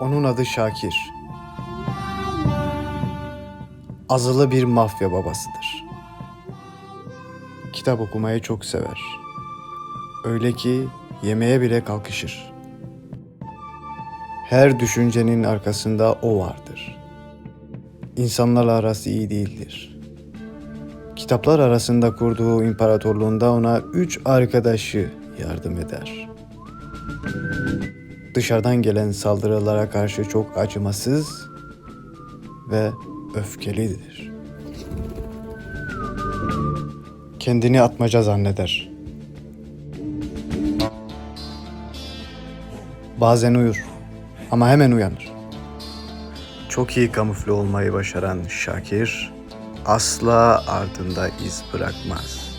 Onun adı Şakir. Azılı bir mafya babasıdır. Kitap okumayı çok sever. Öyle ki yemeğe bile kalkışır. Her düşüncenin arkasında o vardır. İnsanlarla arası iyi değildir. Kitaplar arasında kurduğu imparatorluğunda ona üç arkadaşı yardım eder. Dışarıdan gelen saldırılara karşı çok acımasız ve öfkelidir. Kendini atmaca zanneder. Bazen uyur ama hemen uyanır. Çok iyi kamufle olmayı başaran Şakir asla ardında iz bırakmaz.